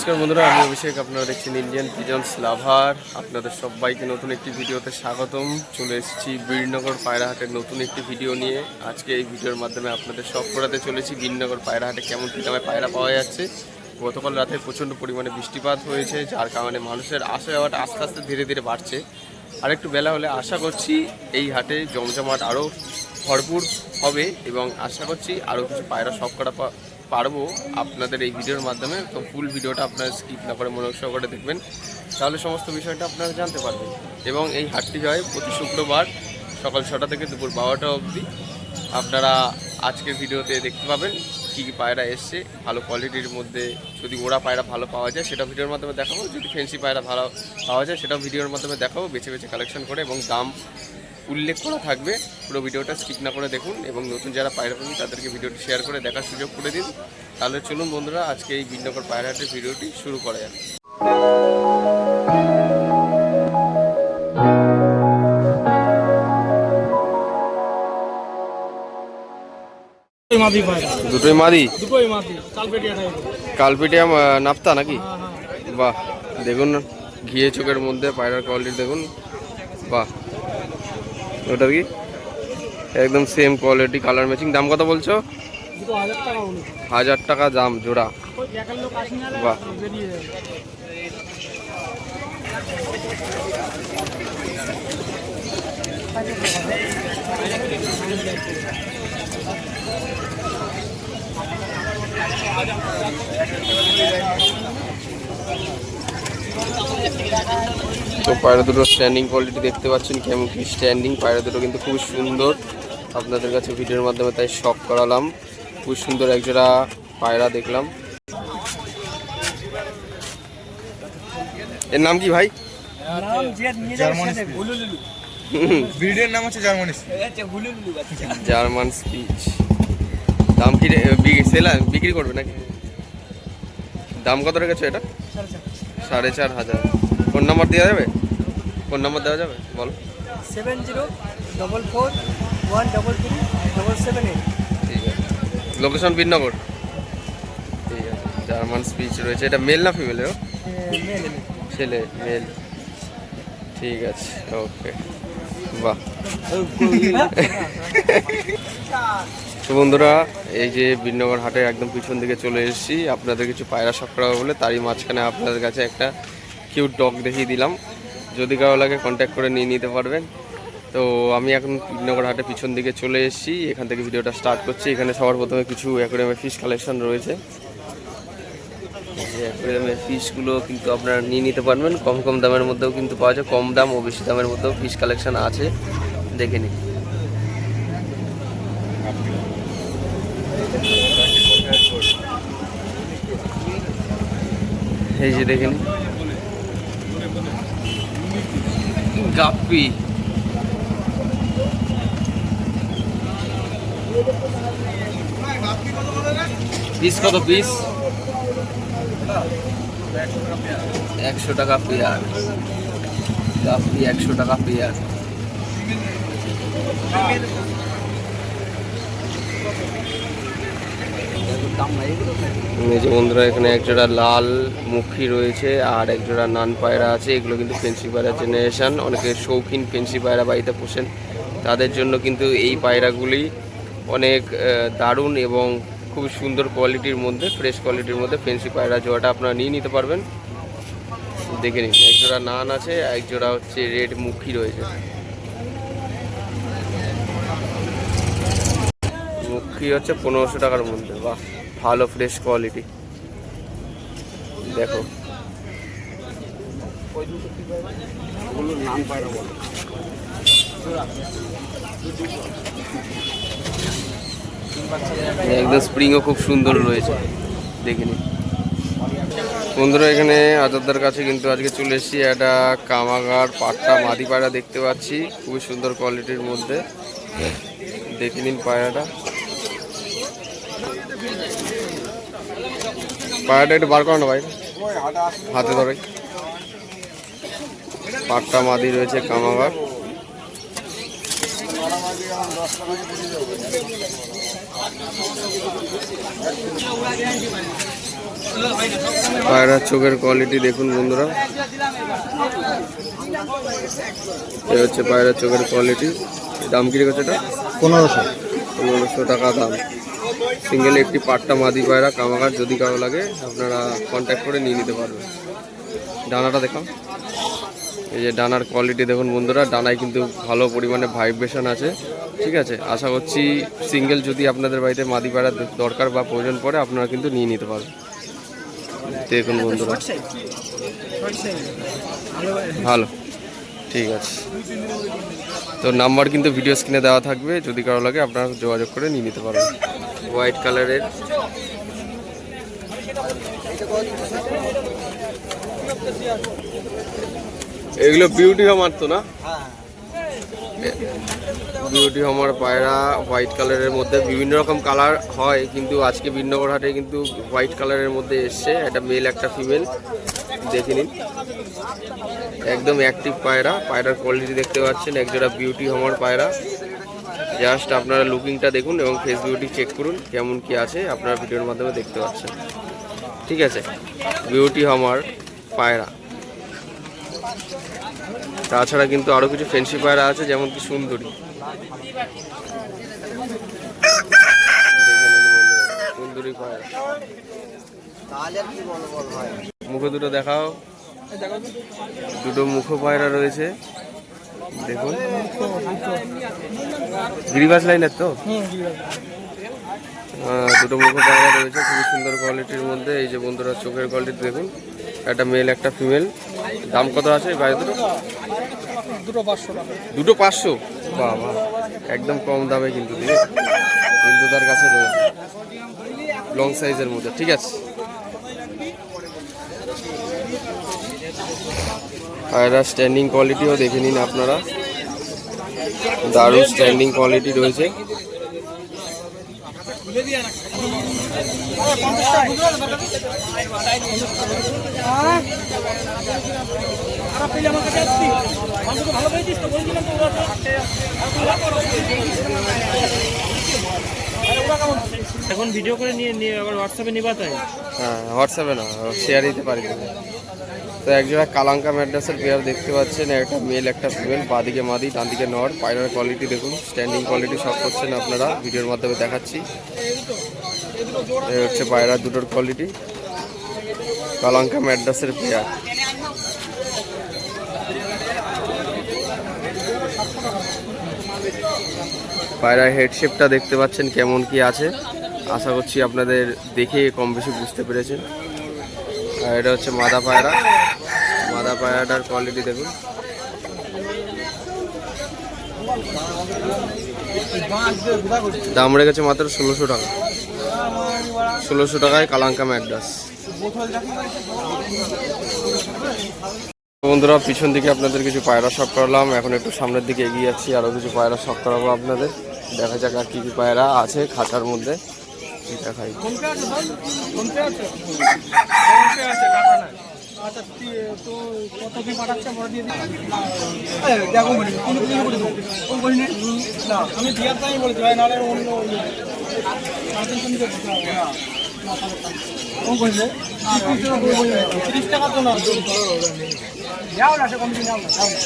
নমস্কার বন্ধুরা, আমি অভিষেক, আপনারা দেখছেন ইন্ডিয়ান পিজন্স লাভার আপনাদের সবাইকে নতুন একটি ভিডিওতে স্বাগতম। চলে এসেছি বীরনগর পায়রাহাটের নতুন একটি ভিডিও নিয়ে। আজকে এই ভিডিওর মাধ্যমে আপনাদের সব করাতে চলেছি বীরনগর পায়রাহাটে কেমন কী দামে পায়রা পাওয়া যাচ্ছে। গতকাল রাতে প্রচণ্ড পরিমাণে বৃষ্টিপাত হয়েছে, যার কারণে মানুষের আসা যাওয়াটা আস্তে আস্তে ধীরে ধীরে বাড়ছে। আর একটু বেলা হলে আশা করছি এই হাটে জমজমাট আরও ভরপুর হবে এবং আশা করছি আরও কিছু পায়রা সব করা পারব আপনাদের এই ভিডিওর মাধ্যমে, তো ফুল ভিডিওটা আপনারা স্কিপ না করে মনোযোগ সহকারে দেখবেন। তাহলে সমস্ত বিষয়টা আপনারা জানতে পারবেন। এবং এই হাটটি হয় প্রতি শুক্রবার সকাল ছটা থেকে দুপুর বারোটা অবধি। আপনারা আজকের ভিডিওতে দেখতে পাবেন কী কী পায়রা এসছে, ভালো কোয়ালিটির মধ্যে যদি ওরা পায়রা ভালো পাওয়া যায়, সেটা ভিডিওর মাধ্যমে দেখাবো। যদি ফেন্সি পায়রা ভালো পাওয়া যায়, সেটাও ভিডিওর মাধ্যমে দেখাবো। বেছে বেছে কালেকশন করে এবং দাম উল্লেখ করা থাকবে পুরো ভিডিওটা স্কিপ না করে দেখুন এবং নতুন যারা পায়রা পাবেন তাদেরকে ভিডিওটি শেয়ার করে দেখার সুযোগ করে দিন। তাহলে চলুন বন্ধুরা আজকে এই বিনগর পায়রাহাটের ভিডিওটি শুরু করা যাক। দুটোই মাদি মাদি? কালপেটিয়া নাপ্তা নাকি? হ্যাঁ হ্যাঁ। বাহ দেখুন ঘিয়ে চোখের মধ্যে পায়রার কোয়ালিটি দেখুন। বাহ ওটা কি? একদম সেম কোয়ালিটি কালার ম্যাচিং দাম কত বলছো? হাজার টাকা দাম, জোড়া। বাহ। তো পায়রা দুটো স্ট্যান্ডিং কোয়ালিটি দেখতে পাচ্ছেন কেমন কি স্ট্যান্ডিং পায়রা দুটো কিন্তু খুব সুন্দর। আপনাদের কাছে ভিডিওর মাধ্যমে তাই শখ করালাম। খুব সুন্দর একজোড়া পায়রা দেখলাম। এর নাম কি ভাই? নাম। ব্রিডের হচ্ছে জার্মানি জার্মান স্পিচ দাম কি বিক্রি করবে নাকি? দাম কত রেখেছো এটা? সাড়ে চার হাজার। ফোন নাম্বার দেওয়া যাবে? ফোন নাম্বার দেওয়া যাবে? বলো। Seven zero double four one double three double seven eight. ঠিক আছে। লোকেশন বিনগর। ঠিক আছে। জার্মান স্পিচ রয়েছে। এটা মেল না ফিমেলের? মেল ছেলে মেল। ঠিক আছে ওকে। বাহ। তো বন্ধুরা এই যে বিনগর হাটের একদম পিছন দিকে চলে এসেছি। আপনাদের কিছু পায়রা শখ করা বলে তারই মাঝখানে আপনাদের কাছে একটা কিউট ডগ দেখিয়ে দিলাম। যদি কারও লাগে কন্ট্যাক্ট করে নিয়ে নিতে পারবেন। তো আমি এখন বিনগর হাটের পিছন দিকে চলে এসেছি। এখান থেকে ভিডিওটা স্টার্ট করছি। এখানে সবার প্রথমে কিছু অ্যাকোরিয়ামের ফিশ কালেকশন রয়েছে। অ্যাকোরিয়ামের ফিশগুলো কিন্তু আপনারা নিয়ে নিতে পারবেন। কম কম দামের মধ্যেও কিন্তু পাওয়া যায়। কম দাম ও বেশি দামের মধ্যেও ফিশ কালেকশন আছে। দেখে নিন। এই যে দেখে নিন। গাপ্পি। পিস কত পিস একশো টাকা পেয়ার। গাপ্পি একশো টাকা পেয়ার। এই বন্ধুরা, এখানে একজোড়া লাল মুখী রয়েছে আর একজোড়া নান পায়রা আছে। এগুলো কিন্তু ফেন্সি পায়রা জেনারেশন অনেকে শৌখিন ফেন্সি পায়রা বাড়িতে পোষেন। তাদের জন্য কিন্তু এই পায়রাগুলি অনেক দারুণ এবং খুব সুন্দর কোয়ালিটির মধ্যে ফ্রেশ কোয়ালিটির মধ্যে ফেন্সি পায়রা জোড়াটা আপনারা নিয়ে নিতে পারবেন। দেখে নিন একজোড়া নান আছে একজোড়া হচ্ছে রেড মুখী রয়েছে। মুখী হচ্ছে পনেরোশো টাকার মধ্যে, বাহ। ভালো ফ্রেশ কোয়ালিটি দেখো। একদম স্প্রিংও খুব সুন্দর রয়েছে। দেখে নিন। বন্ধুরা, এখানে আজাদার কাছে কিন্তু আজকে চলে এসেছি। একটা কামাগার, পাট্টা, মাদি পায়রা দেখতে পাচ্ছি। খুবই সুন্দর কোয়ালিটির মধ্যে। দেখে নিন পায়রাটা। পায়রাটা একটু বার করো না ভাই। হাতে ধরে পাট্টা মাদি রয়েছে কামাগার পায়রার চোখের কোয়ালিটি দেখুন বন্ধুরা। এই হচ্ছে পায়রার চোখের কোয়ালিটি দাম কি রেখেছে এটা? পনেরোশো। পনেরোশো টাকা দাম। সিঙ্গেল একটি পাট্টা মাদি পায়রা কামাকার যদি কারও লাগে আপনারা কন্ট্যাক্ট করে নিয়ে নিতে পারবেন। ডানাটা দেখাও। এই যে ডানার কোয়ালিটি দেখুন বন্ধুরা ডানায় কিন্তু ভালো পরিমাণে ভাইব্রেশন আছে। ঠিক আছে? আশা করছি সিঙ্গেল যদি আপনাদের বাড়িতে মাদি পায়রা দরকার বা প্রয়োজন পড়ে আপনারা কিন্তু নিয়ে নিতে পারবেন। দেখুন বন্ধুরা। ভালো ঠিক আছে। তো নাম্বার কিন্তু ভিডিও স্ক্রিনে দেওয়া থাকবে। যদি কারও লাগে আপনারা যোগাযোগ করে নিয়ে নিতে পারবেন। হোয়াইট কালারের। এগুলো বিউটি হমার তো না? বিউটি হমার পায়রা হোয়াইট কালারের মধ্যে বিভিন্ন রকম কালার হয়, কিন্তু আজকে বিনগর হাটে কিন্তু হোয়াইট কালারের মধ্যে এসছে। একটা মেল, একটা ফিমেল। দেখে নিন। একদম অ্যাক্টিভ পায়রা। পায়রার কোয়ালিটি দেখতে পাচ্ছেন। একজোড়া বিউটি হমার পায়রা। জাস্ট আপনারা লুকিংটা দেখুন এবং ফেস বিউটি চেক করুন, কেমন কি আছে, আপনারা ভিডিওর মাধ্যমে দেখতে পাচ্ছেন। ঠিক আছে? বিউটি হমার পায়রা। তাছাড়া কিন্তু আরও কিছু ফেন্সি পায়রা আছে, যেমন কি সুন্দরী। সুন্দরী পায়রা। মুখে দুটো দেখাও। দুটো মুখো পায়রা রয়েছে। দেখুন। গিরিবাস লাইনের তো? দুটো মুখো পায়রা রয়েছে খুবই সুন্দর কোয়ালিটির মধ্যে। এই যে বন্ধুরা চোখের কোয়ালিটি দেখুন। একটা মেল একটা ফিমেল দাম কত আছে এই পায়রা দুটো? দুটো পাঁচশো দুটো পাঁচশো? বাবা একদম কম দামে কিন্তু কিন্তু তার কাছে রয়েছে। লং সাইজের মধ্যে ঠিক আছে? পায়রা স্ট্যান্ডিং কোয়ালিটিও দেখে নিন আপনারা। দারুণ স্ট্যান্ডিং কোয়ালিটি রয়েছে। এখন ভিডিও করে নিয়ে নিয়ে আবার হোয়াটসঅ্যাপে নিবা তাই? হ্যাঁ হোয়াটসঅ্যাপে না শেয়ার দিতে পারি। একজোড়া কালাঙ্কা ম্যাড্রাসের পেয়ার দেখতে পাচ্ছেন একটা মেল একটা ফিমেল বাদিকে মাদি ডান দিকে নর। পায়রার কোয়ালিটি দেখুন স্ট্যান্ডিং কোয়ালিটি সব করছেন আপনারা ভিডিওর মাধ্যমে দেখাচ্ছি। এই হচ্ছে পায়রার দুটোর কোয়ালিটি কালাঙ্কা ম্যাড্রাসের পেয়ার পায়রার হেডশেপটা দেখতে পাচ্ছেন কেমন কি আছে। আশা করছি আপনাদের দেখে কম বেশি বুঝতে পেরেছেন। আর এটা হচ্ছে মাদা পায়রা। মাদা পায়রাটার কোয়ালিটি দেখুন। দাম রেখেছে মাত্র ষোলোশো টাকা। ষোলোশো টাকায় কালাঙ্কা ম্যাকডাস। বন্ধুরা, পিছন দিকে আপনাদের কিছু পায়রা শখ করালাম। এখন একটু সামনের দিকে এগিয়ে যাচ্ছি আরও কিছু পায়রা শখ করাবো আপনাদের। দেখা যাক আর কী কী পায়রা আছে খাঁচার মধ্যে। দেখো না। যাও না।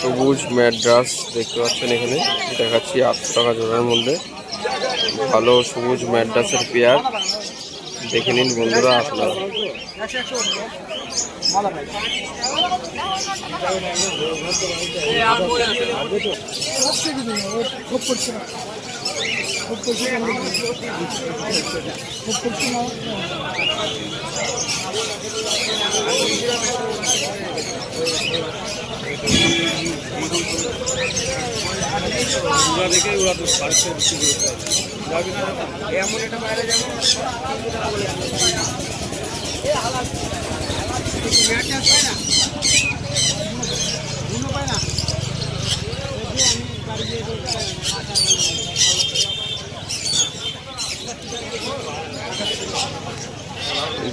সবুজ ম্যাড্রাস দেখতে পাচ্ছেন এখানে। দেখাচ্ছি আটশো টাকা জোড়ার মধ্যে। ভালো সবুজ ম্যাড্রাসের পেয়ার। দেখে নিন বন্ধুরা আপনার। একশো একশো ভালো ভাই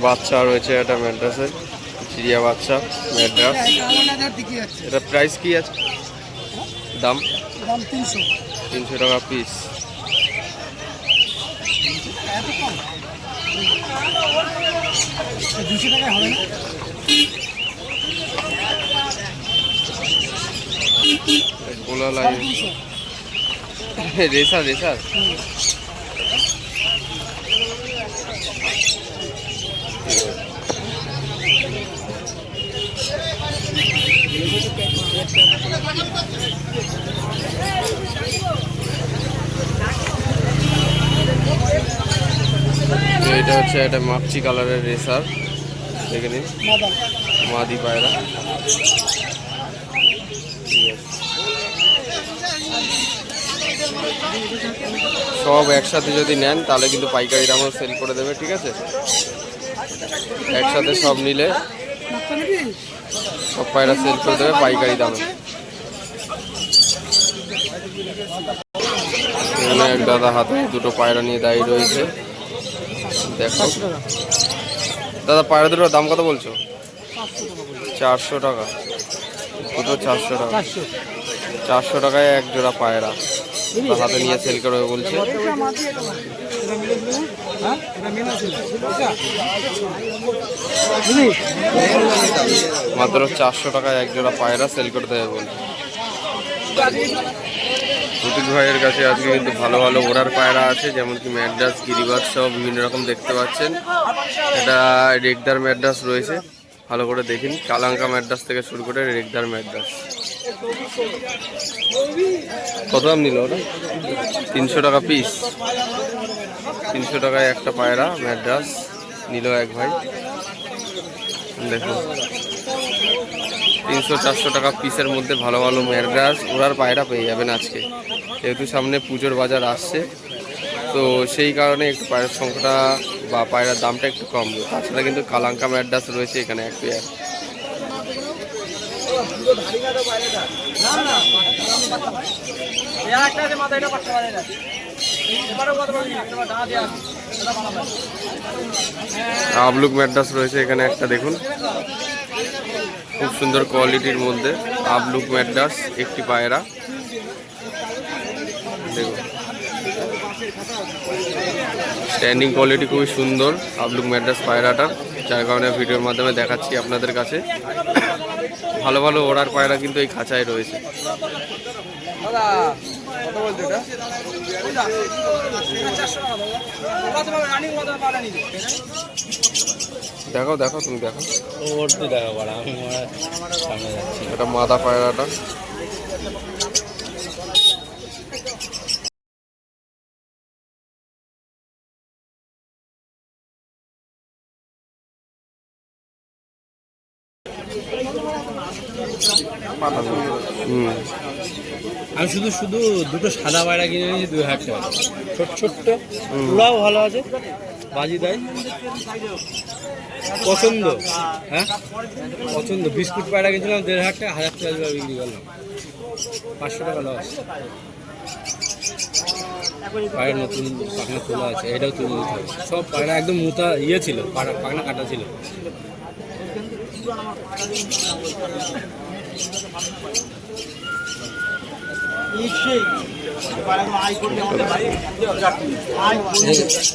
বাচ্চা রয়েছে একটা ম্যাড্রাসের চিড়িয়া বাচ্চা ম্যাড্রাস। এটা প্রাইস কি আছে? দাম? দাম তিনশো। তিনশো টাকা পিস দুশো টাকায় হবে না? রেসার রেসার এটা হচ্ছে একটা মাপচি কালারের রেসার। দেখে নিন। মাদি পায়রা। সব একসাথে যদি নেন, তাহলে কিন্তু পাইকারি দামও সেল করে দেবে, ঠিক আছে? একসাথে সব নিলে সব পায়রা সেল করে দেবে, পাইকারি দামে। এখানে এক দাদা হাতে দুটো পায়রা নিয়ে দাঁড়িয়ে রয়েছে। দেখো। দাদা পায়রা দুটোর দাম কত বলছো? চারশো টাকা। দুটো চারশো টাকা। চারশো। টাকায় এক জোড়া পায়রা। হাতে নিয়ে সেল করবে বলছে। মাত্র চারশো টাকায় এক জোড়া পায়রা সেল করে দেবে বলছে। প্রতীক ভাইয়ের কাছে আজকে কিন্তু ভালো ভালো ওড়ার পায়রা আছে যেমন কি ম্যাড্রাস, গিরিবাজ সব বিভিন্ন রকম দেখতে পাচ্ছেন। এটা রেগদার ম্যাড্রাস রয়েছে, ভালো করে দেখুন, কালাঙ্কা ম্যাড্রাস থেকে শুরু করে রেগদার ম্যাড্রাস। কত দাম নিল ওটা? তিনশো টাকা পিস তিনশো টাকায় একটা পায়রা, ম্যাড্রাস, নিল এক ভাই। দেখুন। তিনশো চারশো টাকা পিসের মধ্যে ভালো ভালো ম্যাড্রাস ওরার পায়রা পেয়ে যাবেন আজকে। যেহেতু সামনে পুজোর বাজার আসছে, তো সেই কারণে একটু পায়রার সংখ্যাটা বা পায়রার দামটা একটু কম। তাছাড়া কিন্তু কালাঙ্কা ম্যাড্রাস রয়েছে এখানে এক পেয়ার আবলুক ম্যাড্রাস রয়েছে এখানে একটা, দেখুন। খুব সুন্দর কোয়ালিটির মধ্যে আবলুক ম্যাড্রাস একটি পায়রা। দেখুন। স্ট্যান্ডিং কোয়ালিটি খুবই সুন্দর আবলুক ম্যাড্রাস পায়রাটার, যার কারণে ভিডিওর মাধ্যমে দেখাচ্ছি আপনাদের কাছে। ভালো ভালো ওড়ার পায়রা কিন্তু এই খাঁচায় রয়েছে। দেখো দেখো তুমি দেখো ওর তো দেখা পারা আমি সামনে যাচ্ছি। এটা মাদা পায়রাটা। হুম। আমি শুধু শুধু দুটো সাদা পায়রা কিনে নিয়েছি দুই হাজার টাকা। ছোট ছোট্ট ওরাও ভালো আছে। বাজি দেয়? পছন্দ? হ্যাঁ? পছন্দ। বিস্কুট পায়রা কিনছিলাম দেড় হাজার টাকা হাজার টাকা বিক্রি করলাম। পাঁচশো টাকা লস পায়রা নতুন পাখনা তোলা আছে, এটাও তুলে দিতে হবে। সব পায়রা একদম মোটা ইয়ে ছিল পায়রা- পাখনা কাটা ছিল।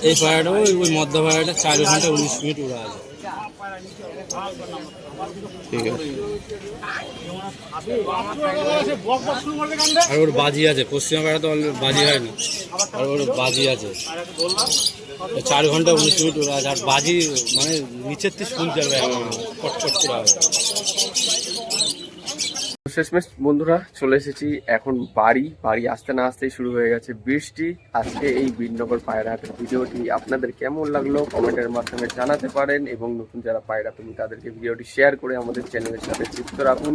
এই পায়রাটাও ওই- ওই মধ্য পায়রাটা চার ঘণ্টা উনিশ মিনিট উড়া আছে। ঠিক আছে। আর ওর বাজি আছে পশ্চিমা পায়রা তো বাজি হয় না। আর ওর বাজি আছে। চার ঘণ্টা উনিশ মিনিট উড়া আছে। আর বাজি মানে নিচের থেকে শুনতে হবে কটকট করে হবে শেষমেশ, বন্ধুরা, চলে এসেছি এখন বাড়ি। বাড়ি আসতে না আসতেই শুরু হয়ে গেছে বৃষ্টি। আজকে এই বীরনগর পায়রাহাটের ভিডিওটি আপনাদের কেমন লাগল কমেন্টের মাধ্যমে জানাতে পারেন এবং নতুন যারা পায়রা তুমি তাদেরকে ভিডিওটি শেয়ার করে আমাদের চ্যানেলের সাথে যুক্ত রাখুন।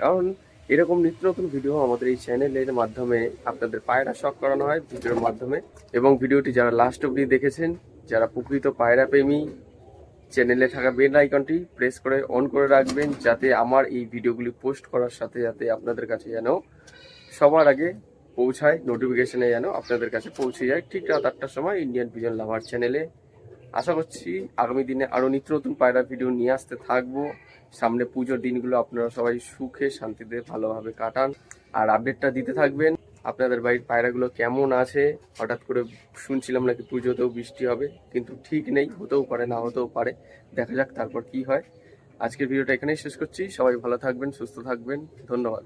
কারণ এরকম নিত্য নতুন ভিডিও আমাদের এই চ্যানেলের মাধ্যমে আপনাদের পায়রা শখ করানো হয় ভিডিওর মাধ্যমে। এবং ভিডিওটি যারা লাস্ট অবধি দেখেছেন, যারা প্রকৃত পায়রা প্রেমী চ্যানেলে থাকা বেল আইকনটি প্রেস করে অন করে রাখবেন যাতে আমার এই ভিডিওগুলি পোস্ট করার সাথে সাথে আপনাদের কাছে যেন সবার আগে পৌঁছায় নোটিফিকেশনে যেন আপনাদের কাছে পৌঁছে যায়। ঠিক রাত আটটার সময় ইন্ডিয়ান ভিজন লাভার চ্যানেলে আশা করছি আগামী দিনে আরও নিত্য নতুন পায়রা ভিডিও নিয়ে আসতে থাকব। সামনে পুজোর দিনগুলো আপনারা সবাই সুখে, শান্তিতে, ভালোভাবে কাটান। আর আপডেটটা দিতে থাকবেন। আপনাদের বাড়ির পায়রাগুলো কেমন আছে? হঠাৎ করে শুনছিলাম নাকি পুজোতেও বৃষ্টি হবে, কিন্তু ঠিক নেই, হতেও পারে না, হতেও পারে। দেখা যাক তারপর কি হয়। আজকের ভিডিওটা এখানেই শেষ করছি। সবাই ভালো থাকবেন, সুস্থ থাকবেন। ধন্যবাদ।